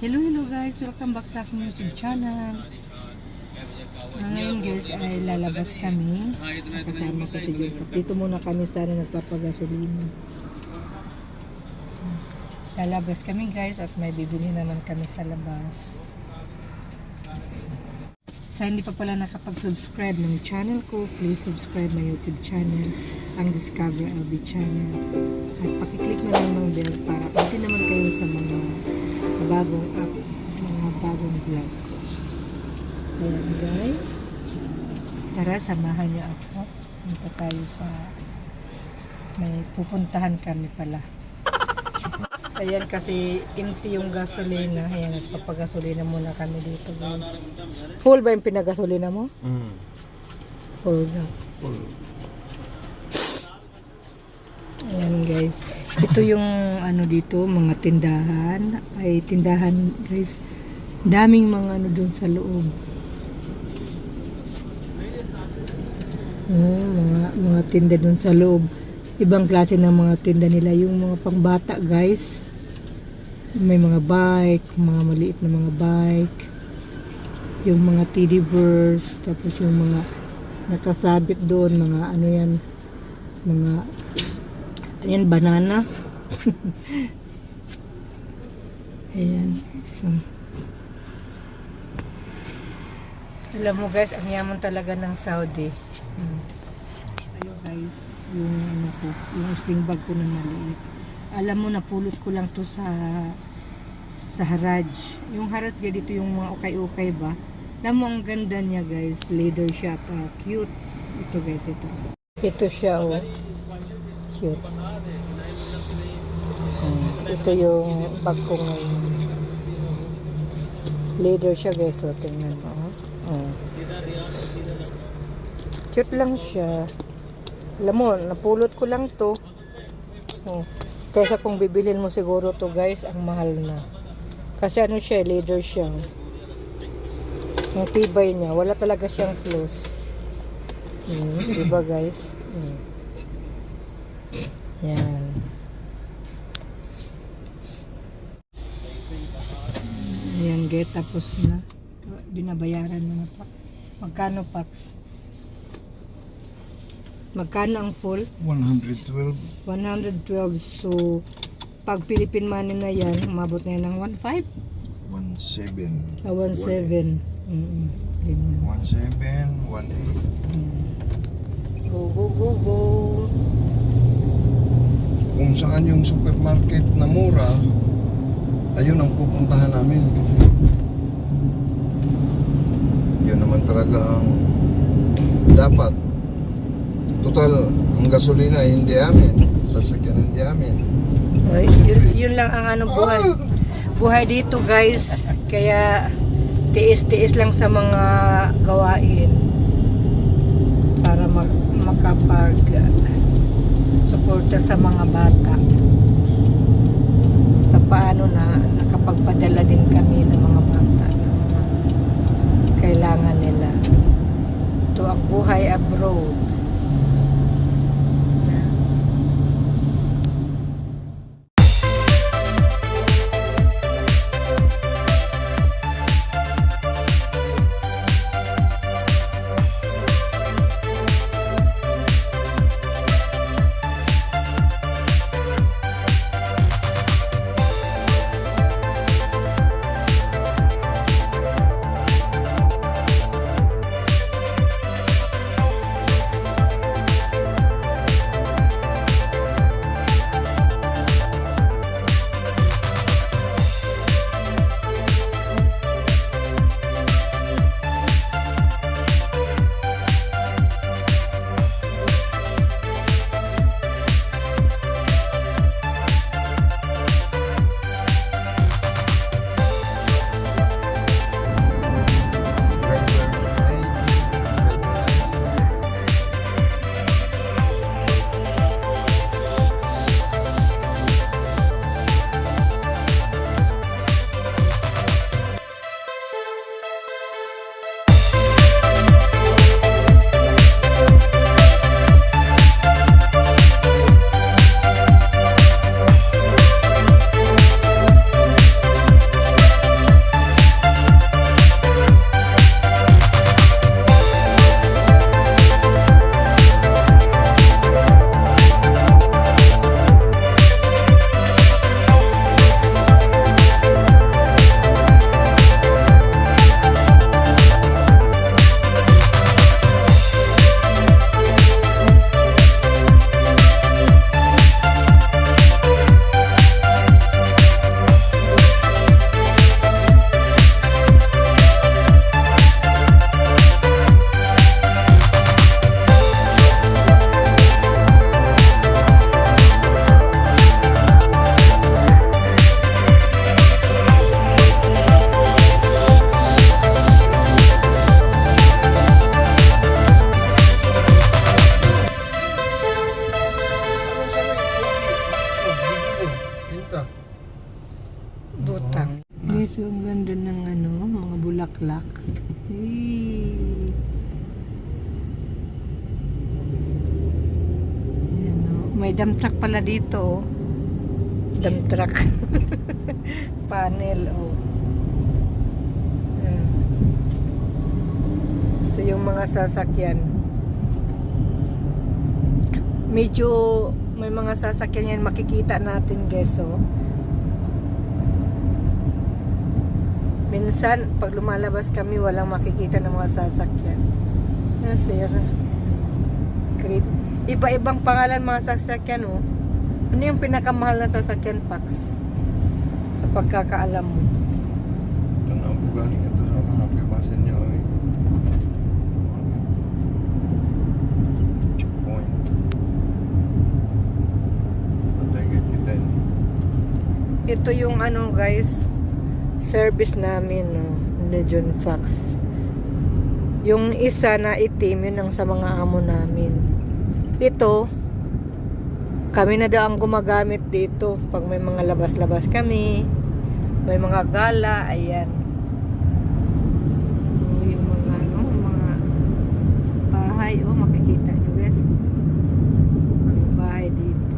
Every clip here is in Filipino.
Hello, hello guys! Welcome back sa aking YouTube channel. Ngayon guys ay lalabas kami. Kasama ko si Jacob. Dito muna kami sana nagpapagasolina. Lalabas kami guys at may bibili naman kami sa labas. Sa hindi pa pala nakapag-subscribe ng channel ko, please subscribe my YouTube channel, ang Discover LB channel. At pakiclick na lang ng bell para pwede naman kayo sa mga bagong up, mga bagong vlog ko. Ayan guys. Tara, samahan niyo ako. Punta tayo sa may pupuntahan kami pala. Ayan kasi empty yung gasolina. Ayan, nagpapagasolina muna kami dito guys. Full ba yung pinagasolina mo? Mm. Full na. Full. Ayan guys. Ito yung ano dito, mga tindahan. Ay tindahan guys. Daming mga ano dun sa loob. Oh, mga mga tinda dun sa loob. Ibang klase ng mga tinda nila. Yung mga pangbata guys. May mga bike, mga maliit na mga bike. Yung mga teddy bears. Tapos yung mga nakasabit doon. Mga ano yan. Mga Ayan, banana. Ayan. So. Alam mo guys, ang yaman talaga ng Saudi. Hmm. Ayo guys, yung ano ko, yung sling bag ko na maliit. Alam mo, napulot ko lang to sa sa Haraj. Yung Haraj dito yung mga ukay-ukay ba? Alam mo, ang ganda niya guys. Leather siya. ah, cute. Ito guys, ito. Ito siya oh. Cute. Hmm, Ito yung bag ko ngayon. Leather siya guys. So, tingnan mo. Oh. Oh. Cute lang siya. Alam mo, napulot ko lang to. Oh. Kaysa kung bibilin mo siguro to guys, ang mahal na. Kasi ano siya, leather siya. Ang tibay niya. Wala talaga siyang flaws. Hmm, diba guys? Hmm. Yan. Ayan guys, tapos na. Binabayaran na na Pax. Magkano Pax? Magkano ang full? 112. 112. So, pag Philippine money na yan, umabot na yan ng 1.5? 17. Ah, 1.7. Mm-mm. Ganyan. 17, 18. Ayan. Go, go, go, go. Kung saan yung supermarket na mura, ayun ang pupuntahan namin kasi yun naman talaga ang dapat. Total, ang gasolina hindi amin. Sasakyan hindi amin. Ay, yun, yun lang ang ano buhay. Buhay dito guys. Kaya tiis-tiis lang sa mga gawain para makapag suporta sa mga bata. Paano na nakapagpadala din kami sa mga bata ng kailangan nila. Ito ang buhay abroad. Dump truck pala dito, oh. Dump truck. Panel, oh. Hmm. Ito yung mga sasakyan. Medyo may mga sasakyan yan makikita natin, guys, oh. Minsan, pag lumalabas kami, walang makikita ng mga sasakyan. Ah, sir. Great. Iba-ibang pangalan mga sasakyan, oh. Ano yung pinakamahal na sasakyan, Pax? Sa pagkakaalam mo. Na po galing ito sa mga pipasin niyo. Eh. Ito? Checkpoint. Patay kita ini. Ito yung ano, guys, service namin, no. Legion Fox. Yung isa na itim, yun ang sa mga amo namin. Ito, kami na daw ang gumagamit dito pag may mga labas-labas kami may mga gala ayan. Oh, yung ano mga bahay oh makikita nyo guys. Ang bahay dito.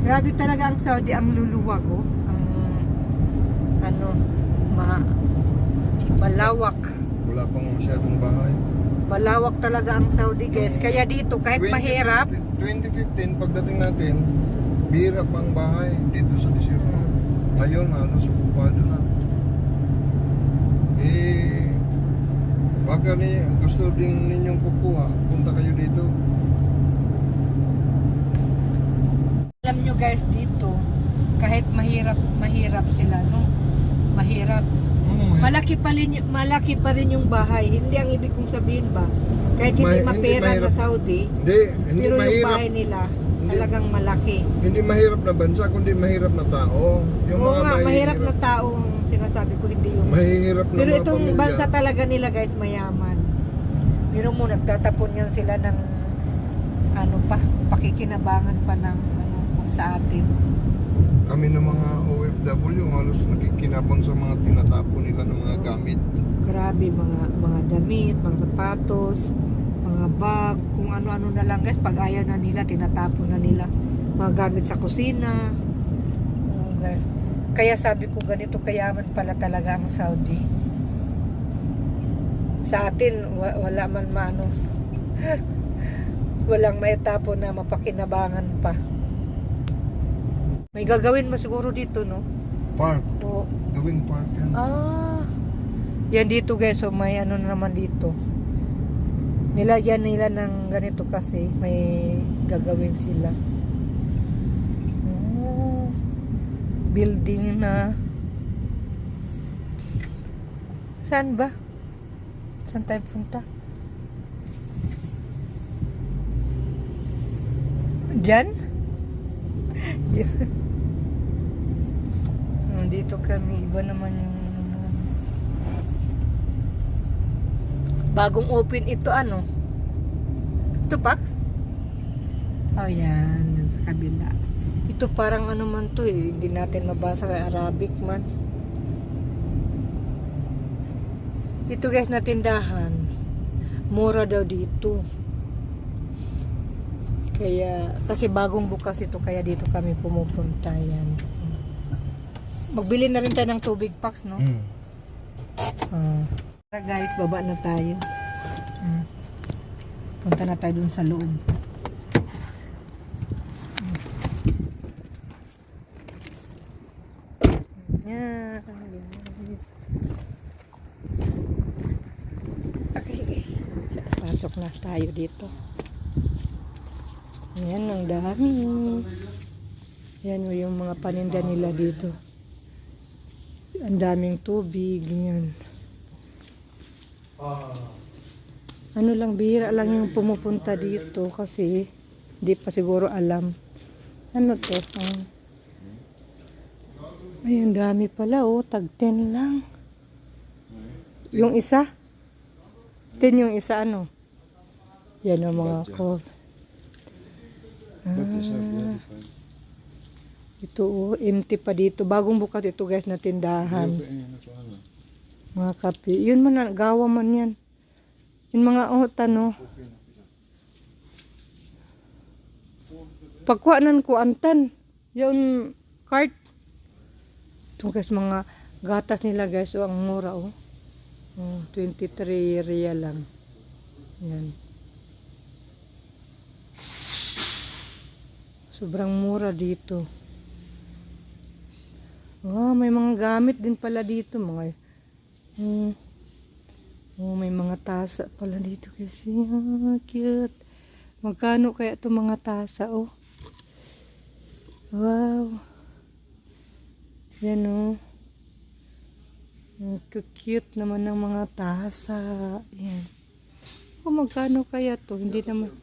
Grabe talaga ang Saudi ang luluwag oh. Ang ano ma malawak. Wala pang masyadong bahay. Malawak talaga ang Saudi guys kaya dito kahit 2015 mahirap 2015, pagdating natin, bira pang bahay dito sa desierto. Ngayon, halos okupado na. Eh, baka ni, gusto din ninyong kukuha, punta kayo dito. Alam nyo guys dito, kahit mahirap mahirap sila no. Mahirap. Malaki pa rin malaki pa rin yung bahay. Hindi ang ibig kong sabihin ba? Kahit hindi Ma- hindi mapera na mahirap. Saudi, Hindi, hindi pero yung mahirap. bahay nila talagang malaki. Hindi mahirap na bansa, kundi mahirap na tao. Yung Oo mga nga, mahirap na tao ang sinasabi ko, hindi yung... Mahihirap na Pero mga itong pamilya. bansa talaga nila guys, mayaman. Pero mo, nagtatapon yan sila ng ano pa, pakikinabangan pa ng ano, kung sa atin. Kami ng mga OFW, halos nakikinabang sa mga tinatapon nila ng mga gamit. Grabe, mga mga damit, mga sapatos, mga bag, kung ano-ano na lang guys, pag ayaw na nila, tinatapon na nila. Mga gamit sa kusina. Oo, guys. Kaya sabi ko ganito kayaman pala talaga ang Saudi. Sa atin, wa- wala man maano. Walang may tapon na mapakinabangan pa. May gagawin mo siguro dito, no? Park, Oo. gawing park yan. Ah. Yan dito guys, so may ano naman dito. Nilagyan nila ng ganito kasi may gagawin sila. Oh, building na Saan ba? Saan tayo punta? Diyan? Diyan. Nandito kami. Iba naman yung ano. Bagong open ito ano? Ito Pax? Oh yan. Sa kabila. Ito parang ano man to eh. Hindi natin mabasa kay Arabic man. Ito guys na tindahan. Mura daw dito. Kaya, kasi bagong bukas ito, kaya dito kami pumupunta yan. Magbili na rin tayo ng tubig packs, no? Hmm. Ah. Tara guys, baba na tayo. Hmm. Punta na tayo dun sa loob. Yan, guys. Okay. Pasok na tayo dito. Yan, ang dami. Yan o yung mga paninda nila dito. Ang daming tubig, yan. Ano lang, bihira lang yung pumupunta dito kasi hindi pa siguro alam. Ano to? Ah. Ay, ang dami pala oh. Tag 10 lang. Yung isa? 10 yung isa ano? Yan ang mga ko. Ah. 25. Ito oh, empty pa dito. Bagong bukas ito guys na tindahan. Mga kape. Yun man, na- gawa man yan. Yung mga oh, tano. Pagkuhanan ko antan. Yung cart. Ito guys, mga gatas nila guys. Oh, ang mura oh. oh 23 real lang. Yan. Sobrang mura dito. Oh, may mga gamit din pala dito. Mga, hmm. Oh, may mga tasa pala dito kasi. Ah, cute. Magkano kaya itong mga tasa, oh? Wow. Yan, oh. Ang cute naman ng mga tasa. Yan. Oh, magkano kaya to? Hindi naman.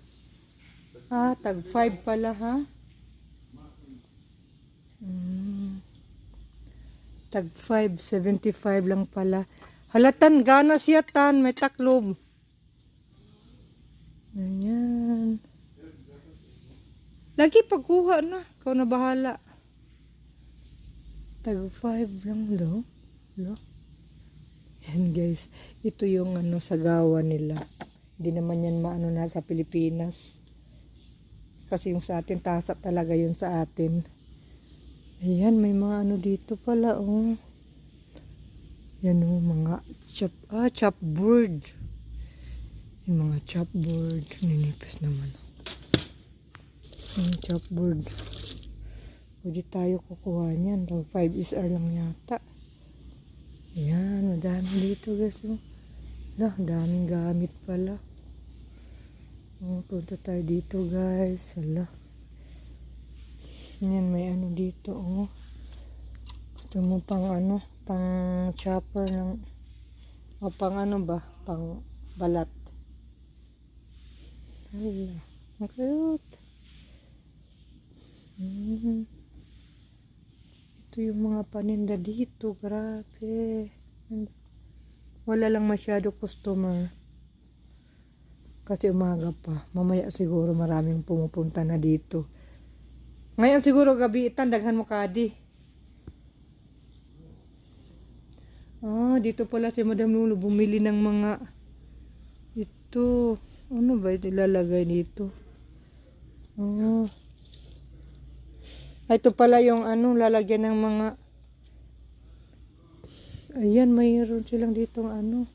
Ah, tag 5 pala, ha? Mm. Tag 5, 75 lang pala. Halatan, gana siya tan, may taklob. Ayan. Lagi pagkuha na, ikaw na bahala. Tag 5 lang lo. Lo. Yan guys, ito yung ano sa gawa nila. Hindi naman yan maano na sa Pilipinas. Kasi yung sa atin, tasa talaga yun sa atin. Ayan, may mga ano dito pala, oh. Yan oh, mga chop, ah, chopboard. Yung mga chopboard. Ninipis naman. Yung chopboard. Pwede tayo kukuha niyan. 5 SR lang yata. Yan, madami dito guys. Oh. Lah, daming gamit pala. Oh, punta tayo dito guys. Hala. Yan, may ano dito, oh. Gusto mo pang ano, pang chopper ng, o pang ano ba, pang balat. Hala, ang cute. Mm. Ito yung mga paninda dito, grabe. Wala lang masyado customer. Kasi umaga pa. Mamaya siguro maraming pumupunta na dito. Ngayon siguro gabi itan, daghan mo kadi. Ah, dito pala si Madam Lulu bumili ng mga ito. Ano ba ito ilalagay dito? Oh. Ah, ito pala yung ano, lalagyan ng mga Ayan, mayroon silang ditong ano.